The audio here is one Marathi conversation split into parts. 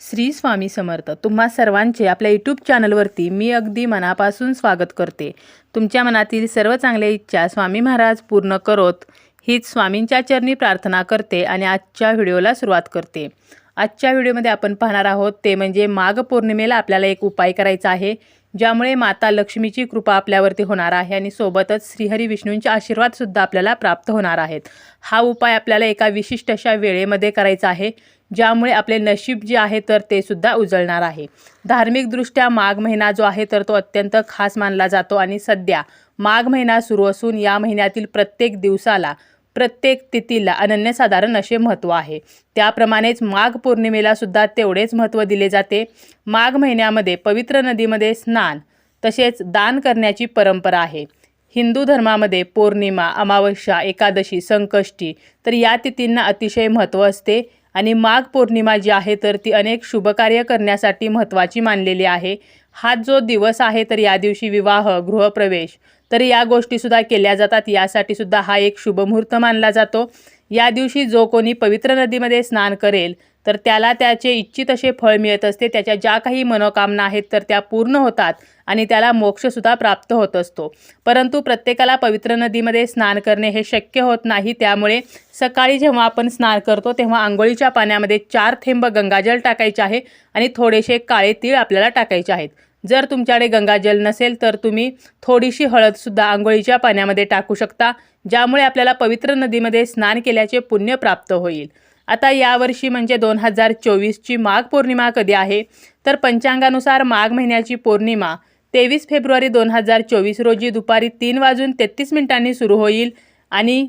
श्री स्वामी समर्थ. तुम्हा सर्वांचे आपल्या यूट्यूब चॅनलवरती मी अगदी मनापासून स्वागत करते. तुमच्या मनातील सर्व चांगल्या इच्छा स्वामी महाराज पूर्ण करोत. हीच स्वामींच्या चरणी प्रार्थना करते आणि आजच्या व्हिडिओला सुरुवात करते. आजच्या व्हिडिओमध्ये आपण पाहणार आहोत ते म्हणजे माघ पौर्णिमेला आपल्याला एक उपाय करायचा आहे ज्यामुळे माता लक्ष्मीची कृपा आपल्यावरती होणार आहे आणि सोबतच श्रीहरी विष्णूंचे आशीर्वादसुद्धा आपल्याला प्राप्त होणार आहेत. हा उपाय आपल्याला एका विशिष्ट अशा वेळेमध्ये करायचा आहे ज्यामुळे आपले नशीब जे आहे तर ते सुद्धा उजळणार आहे. धार्मिकदृष्ट्या माघ महिना जो आहे तर तो अत्यंत खास मानला जातो आणि सध्या माघ महिना सुरू असून या महिन्यातील प्रत्येक दिवसाला प्रत्येक तिथीला अनन्यसाधारण असे महत्त्व आहे. त्याप्रमाणेच माघ पौर्णिमेला सुद्धा तेवढेच महत्त्व दिले जाते. माघ महिन्यामध्ये पवित्र नदीमध्ये स्नान तसेच दान करण्याची परंपरा आहे. हिंदू धर्मामध्ये पौर्णिमा अमावस्या एकादशी संकष्टी तर या तिथींना अतिशय महत्त्व असते. आणि माघ पौर्णिमा जी आहे तर ती अनेक शुभकार्य करण्यासाठी महत्त्वाची मानलेली आहे. हा जो दिवस आहे तर या दिवशी विवाह गृहप्रवेश तर या गोष्टीसुद्धा केल्या जातात. यासाठी सुद्धा हा एक शुभमुहूर्त मानला जातो. या दिवशी जो कोणी पवित्र नदीमध्ये स्नान करेल तर त्याला त्याचे इच्छित असे फळ मिळत असते त्याच्या ज्या काही मनोकामना आहेत तर त्या पूर्ण होतात आणि त्याला मोक्षसुद्धा प्राप्त होत असतो. परंतु प्रत्येकाला पवित्र नदीमध्ये स्नान करणे हे शक्य होत नाही त्यामुळे सकाळी जेव्हा आपण स्नान करतो तेव्हा आंघोळीच्या पाण्यामध्ये चार थेंब गंगाजल टाकायचे आहे आणि थोडेसे काळे तीळ आपल्याला टाकायचे आहेत. जर तुमच्याकडे गंगाजल नसेल तर तुम्ही थोडीशी हळदसुद्धा आंघोळीच्या पाण्यामध्ये टाकू शकता ज्यामुळे आपल्याला पवित्र नदीमध्ये स्नान केल्याचे पुण्य प्राप्त होईल. आता यावर्षी म्हणजे दोन हजार चोवीसची माघ पौर्णिमा कधी आहे? तर पंचांगानुसार माघ महिन्याची पौर्णिमा तेवीस फेब्रुवारी दोन हजार चोवीस रोजी दुपारी तीन वाजून तेहतीस मिनिटांनी सुरू होईल आणि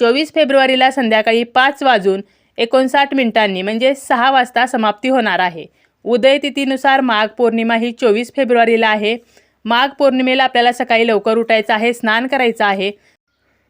चोवीस फेब्रुवारीला संध्याकाळी पाच वाजून एकोणसाठ मिनिटांनी म्हणजे सहा वाजता समाप्ती होणार आहे. उदय तिथीनुसार माघ पौर्णिमा ही चोवीस फेब्रुवारीला आहे. माघ पौर्णिमेला आपल्याला सकाळी लवकर उठायचं आहे स्नान करायचं आहे.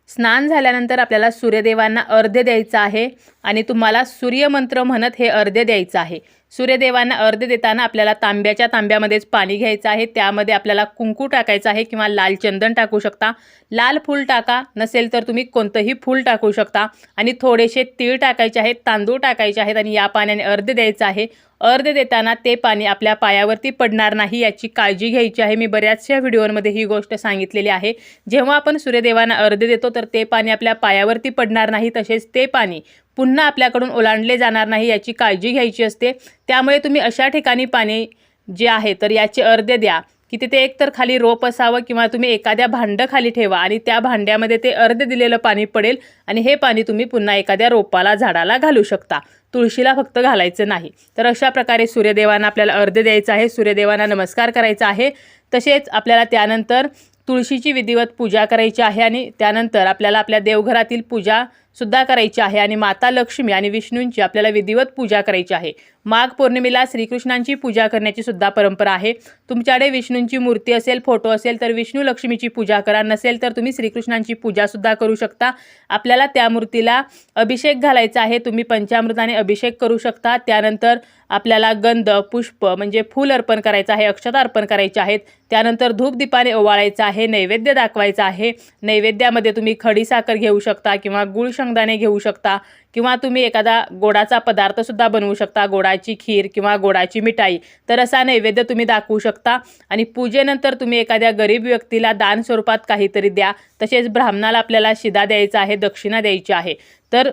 स्नान झाल्यानंतर आपल्याला सूर्यदेवांना अर्ध्य द्यायचं आहे आणि तुम्हाला सूर्यमंत्र म्हणत हे अर्ध्य द्यायचं आहे. सूर्यदेवांना अर्ध्य देताना आपल्याला तांब्याच्या तांब्यामध्येच पाणी घ्यायचं आहे. त्यामध्ये आपल्याला कुंकू टाकायचं आहे किंवा लाल चंदन टाकू शकता. लाल फूल टाका नसेल तर तुम्ही कोणतंही फूल टाकू शकता. आणि थोडेसे तीळ टाकायचे आहेत तांदूळ टाकायचे आहेत आणि या पाण्याने अर्ध्य द्यायचं आहे. अर्ध देताना ते पाणी आपल्या पायावरती पडणार नाही याची काळजी घ्यायची आहे. मी बऱ्याचशा व्हिडिओमध्ये ही गोष्ट सांगितलेली आहे. जेव्हा आपण सूर्यदेवांना अर्ध देतो तर ते पाणी आपल्या पायावरती पडणार नाही. तसेच ते पाणी पुन्हा आपल्याकडून ओलांडले जाणार नाही याची काळजी घ्यायची असते. त्यामुळे तुम्ही अशा ठिकाणी पाणी जे आहे तर याचे अर्ध्य द्या. की तिथे एकतर खाली रोप असावं किंवा तुम्ही एखाद्या भांडं खाली ठेवा आणि त्या भांड्यामध्ये ते अर्ध दिलेलं पाणी पडेल आणि हे पाणी तुम्ही पुन्हा एखाद्या रोपाला झाडाला घालू शकता. तुळशीला फक्त घालायचं नाही. तर अशा प्रकारे सूर्यदेवांना आपल्याला अर्ध द्यायचं आहे. सूर्यदेवांना नमस्कार करायचा आहे. तसेच आपल्याला त्यानंतर तुळशीची विधिवत पूजा करायची आहे आणि त्यानंतर आपल्याला आपल्या देवघरातील पूजा सुद्धा करायची आहे आणि माता लक्ष्मी आणि विष्णूंची आपल्याला विधिवत पूजा करायची आहे. माघ पौर्णिमेला श्रीकृष्णांची पूजा करण्याची सुद्धा परंपरा आहे. तुमच्याकडे विष्णूंची मूर्ती असेल फोटो असेल तर विष्णू लक्ष्मीची पूजा करा. नसेल तर तुम्ही श्रीकृष्णांची पूजासुद्धा करू शकता. आपल्याला त्या मूर्तीला अभिषेक घालायचा आहे. तुम्ही पंचामृताने अभिषेक करू शकता. त्यानंतर आपल्याला गंध पुष्प म्हणजे फूल अर्पण करायचं आहे अक्षता अर्पण करायचे आहेत. त्यानंतर धूपदीपाने ओवाळायचं आहे नैवेद्य दाखवायचं आहे. नैवेद्यामध्ये तुम्ही खडीसाखर घेऊ शकता किंवा गुळ शेंगदाणे घेऊ शकता किंवा तुम्ही एखादा गोडाचा पदार्थसुद्धा बनवू शकता गोडाची खीर किंवा गोडाची मिठाई. तर असा नैवेद्य तुम्ही दाखवू शकता. आणि पूजेनंतर तुम्ही एखाद्या गरीब व्यक्तीला दान स्वरूपात काहीतरी द्या. तसेच ब्राह्मणाला आपल्याला शिदा द्यायचा आहे दक्षिणा द्यायची आहे. तर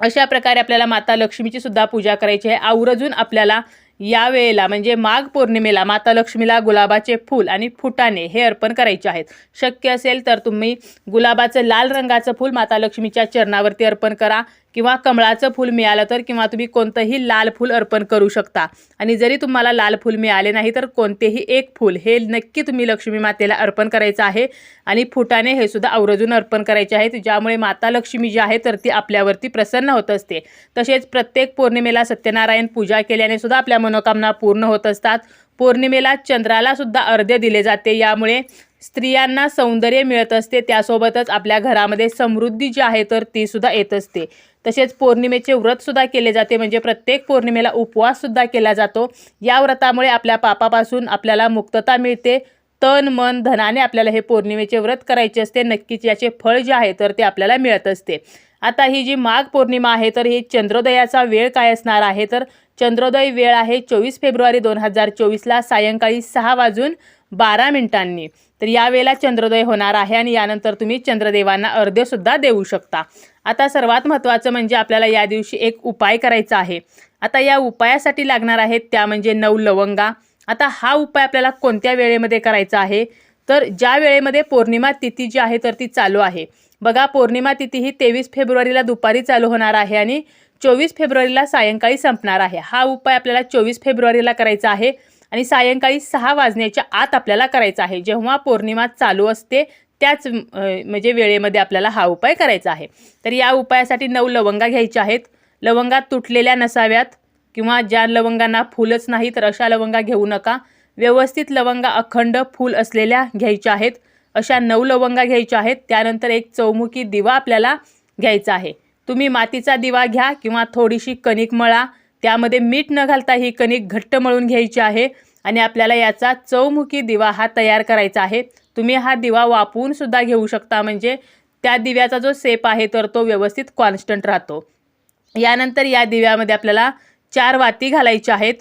अशा प्रकारे आपल्याला माता लक्ष्मीची सुद्धा पूजा करायची आहे. आवर्जून आपल्याला या वेळेला म्हणजे माघ पौर्णिमेला माता लक्ष्मीला गुलाबाचे फूल आणि फुटाणे हे अर्पण करायचे आहेत. शक्य असेल तर तुम्ही गुलाबाचं लाल रंगाचं फूल माता लक्ष्मीच्या चरणावरती अर्पण करा किंवा कमळाचं फूल मिळालं तर किंवा तुम्ही कोणतंही लाल फूल अर्पण करू शकता. आणि जरी तुम्हाला लाल फूल मिळाले नाही तर कोणतेही एक फूल हे नक्की तुम्ही लक्ष्मी मातेला अर्पण करायचं आहे. आणि फुटाणे हे सुद्धा आवर्जून अर्पण करायचे आहेत. ज्यामुळे माता लक्ष्मी जी आहे तर ती आपल्यावरती प्रसन्न होत असते. तसेच प्रत्येक पौर्णिमेला सत्यनारायण पूजा केल्याने सुद्धा आपल्या मनोकामना पूर्ण होत असतात. पौर्णिमेला चंद्राला सुद्धा अर्ध्य दिले जाते. यामुळे स्त्रियांना सौंदर्य मिळत असते. त्यासोबतच आपल्या घरामध्ये समृद्धी जी आहे तर ती सुद्धा येत असते. तसेच पौर्णिमेचे व्रतसुद्धा केले जाते. म्हणजे प्रत्येक पौर्णिमेला उपवाससुद्धा केला जातो. या व्रतामुळे आपल्या पापापासून आपल्याला मुक्तता मिळते. तन मन धनाने आपल्याला हे पौर्णिमेचे व्रत करायचे असते. नक्कीच याचे फळ जे आहे तर ते आपल्याला मिळत असते. आता ही जी माघ पौर्णिमा आहे तर ही चंद्रोदयाचा वेळ काय असणार आहे? तर चंद्रोदय वेळ आहे चोवीस फेब्रुवारी दोन हजार चोवीसला सायंकाळी सहा वाजून बारा मिनिटांनी. तर या वेळेला चंद्रोदय होणार आहे आणि यानंतर तुम्ही चंद्रदेवांना अर्ध्यसुद्धा देऊ शकता. आता सर्वात महत्त्वाचं म्हणजे आपल्याला या दिवशी एक उपाय करायचा आहे. आता या उपायासाठी लागणार आहेत त्या म्हणजे नऊ लवंगा. आता हा उपाय आपल्याला कोणत्या वेळेमध्ये करायचा आहे? तर ज्या वेळेमध्ये पौर्णिमा तिथी जी आहे तर ती चालू आहे. बघा पौर्णिमा तिथी ही तेवीस फेब्रुवारीला दुपारी चालू होणार आहे आणि चोवीस फेब्रुवारीला सायंकाळी संपणार आहे. हा उपाय आपल्याला चोवीस फेब्रुवारीला करायचा आहे आणि सायंकाळी सहा वाजण्याच्या आत आपल्याला करायचा आहे. जेव्हा पौर्णिमा चालू असते त्याच म्हणजे वेळेमध्ये आपल्याला हा उपाय करायचा आहे. तर या उपायासाठी नऊ लवंगा घ्यायच्या आहेत. लवंगा तुटलेल्या नसाव्यात किंवा ज्या लवंगांना फुलच नाही तर अशा लवंगा घेऊ नका. व्यवस्थित लवंगा अखंड फूल असलेल्या घ्यायच्या आहेत. अशा नऊ लवंगा घ्यायच्या आहेत. त्यानंतर एक चौमुखी दिवा आपल्याला घ्यायचा आहे. तुम्ही मातीचा दिवा घ्या किंवा थोडीशी कणिक मळा. त्यामध्ये मीठ न घालता ही कणिक घट्ट मळून घ्यायची आहे. आणि आपल्याला याचा चौमुखी दिवा हा तयार करायचा आहे. तुम्ही हा दिवा वापरून सुद्धा घेऊ शकता. म्हणजे त्या दिव्याचा जो सेप आहे तर तो व्यवस्थित कॉन्स्टंट राहतो. यानंतर या दिव्यामध्ये आपल्याला चार वाती घालायच्या आहेत.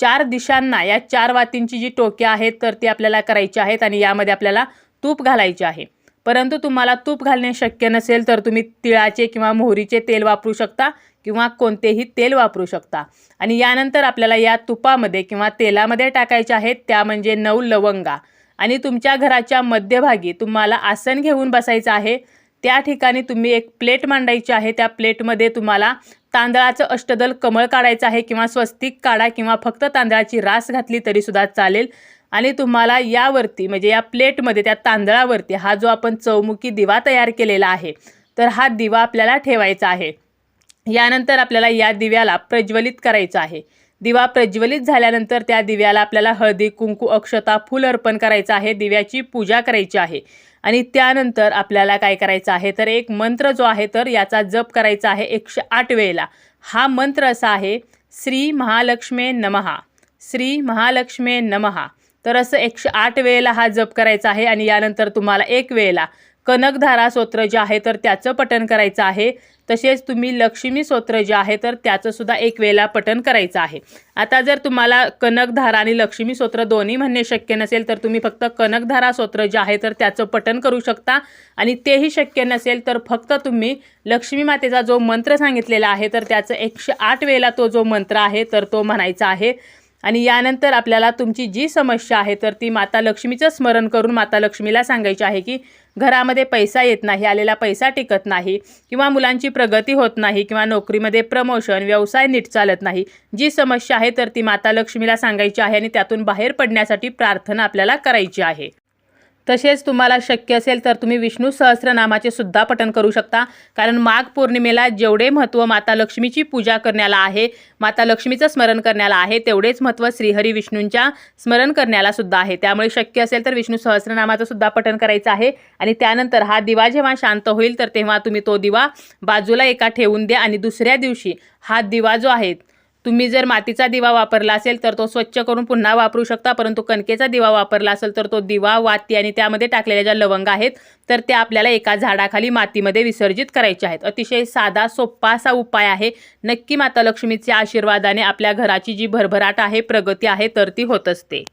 चार दिशांना या चार वातींची जी टोके आहेत तर ती आपल्याला करायची आहेत. आणि यामध्ये आपल्याला तूप घालायचे आहे. परंतु तुम्हाला तूप घालणे शक्य नसेल तर तुम्ही तिळाचे किंवा मोहरीचे तेल वापरू शकता किंवा कोणतेही तेल वापरू शकता. आणि यानंतर आपल्याला या तुपामध्ये किंवा तेलामध्ये टाकायचे आहेत त्या म्हणजे नऊ लवंगा. आणि तुमच्या घराच्या मध्यभागी तुम्हाला आसन घेऊन बसायचं आहे. त्या ठिकाणी तुम्ही एक प्लेट मांडायची आहे. त्या प्लेटमध्ये तुम्हाला तांदळाचं अष्टदल कमळ काढायचं आहे किंवा स्वस्तिक काढा किंवा फक्त तांदळाची रास घातली तरीसुद्धा चालेल. आणि तुम्हाला यावरती म्हणजे या प्लेटमध्ये त्या तांदळावरती हा जो आपण चौमुखी दिवा तयार केलेला आहे तर हा दिवा आपल्याला ठेवायचा आहे. यानंतर आपल्याला या दिव्याला प्रज्वलित करायचं आहे. दिवा प्रज्वलित झाल्यानंतर त्या दिव्याला आपल्याला हळदी कुंकू अक्षता फूल अर्पण करायचं आहे दिव्याची पूजा करायची आहे. आणि त्यानंतर आपल्याला काय करायचं आहे तर एक मंत्र जो आहे तर याचा जप करायचा आहे एकशे आठ वेळेला. हा मंत्र असा आहे श्री महालक्ष्मे नमहा श्री महालक्ष्मे नमहा तर असं एकशे आठ वेळेला हा जप करायचा आहे आणि यानंतर तुम्हाला एक वेळेला कनकधारा स्तोत्र जे आहे तर त्याचं पठण करायचं आहे. तसेच तुम्ही लक्ष्मी स्तोत्र जे आहे तर त्याचं सुद्धा एक वेळेला पठण करायचं आहे. आता जर तुम्हाला कनकधारा आणि लक्ष्मी स्तोत्र दोन्ही म्हणणे शक्य नसेल तर तुम्ही फक्त कनकधारा स्तोत्र जे आहे तर त्याचं पठण करू शकता. आणि तेही शक्य नसेल तर फक्त तुम्ही लक्ष्मी मातेचा जो मंत्र सांगितलेला आहे तर त्याचं एकशे आठ वेळेला तो जो मंत्र आहे तर तो म्हणायचा आहे. आणि यानंतर आपल्याला तुमची जी समस्या आहे तर ती माता लक्ष्मीचं स्मरण करून माता लक्ष्मीला सांगायची आहे की घरामध्ये पैसा येत नाही आलेला पैसा टिकत नाही किंवा मुलांची प्रगती होत नाही किंवा नोकरीमध्ये प्रमोशन व्यवसाय नीट चालत नाही जी समस्या आहे तर ती माता लक्ष्मीला सांगायची आहे आणि त्यातून बाहेर पडण्यासाठी प्रार्थना आपल्याला करायची आहे. तसेच तुम्हाला शक्य असेल तर तुम्ही विष्णू सहस्रनामाचे सुद्धा पठण करू शकता. कारण माघ पौर्णिमेला जेवढे महत्त्व माता लक्ष्मीची पूजा करण्याला आहे माता लक्ष्मीचं स्मरण करण्याला आहे तेवढेच महत्त्व श्रीहरी विष्णूंच्या स्मरण करण्याला सुद्धा आहे. त्यामुळे शक्य असेल तर विष्णू सहस्रनामाचं सुद्धा पठण करायचं आहे. आणि त्यानंतर हा दिवा जेव्हा शांत होईल तर तेव्हा तुम्ही तो दिवा बाजूला एका ठेवून द्या आणि दुसऱ्या दिवशी हा दिवा जो आहे तुम्ही जर मातीचा दिवा वापरला असेल तर तो स्वच्छ करून पुन्हा वापरू शकता परंतु कणकेचा दिवा वापरला असेल तर तो दिवा वाती आणि त्यामध्ये टाकलेल्या ज्या लवंग आहेत तर त्या आपल्याला एका झाडाखाली मातीमध्ये विसर्जित करायच्या आहेत. अतिशय साधा सोप्पा असा उपाय आहे. नक्की माता लक्ष्मीच्या आशीर्वादाने आपल्या घराची जी भरभराट आहे प्रगती आहे तर ती होत असते.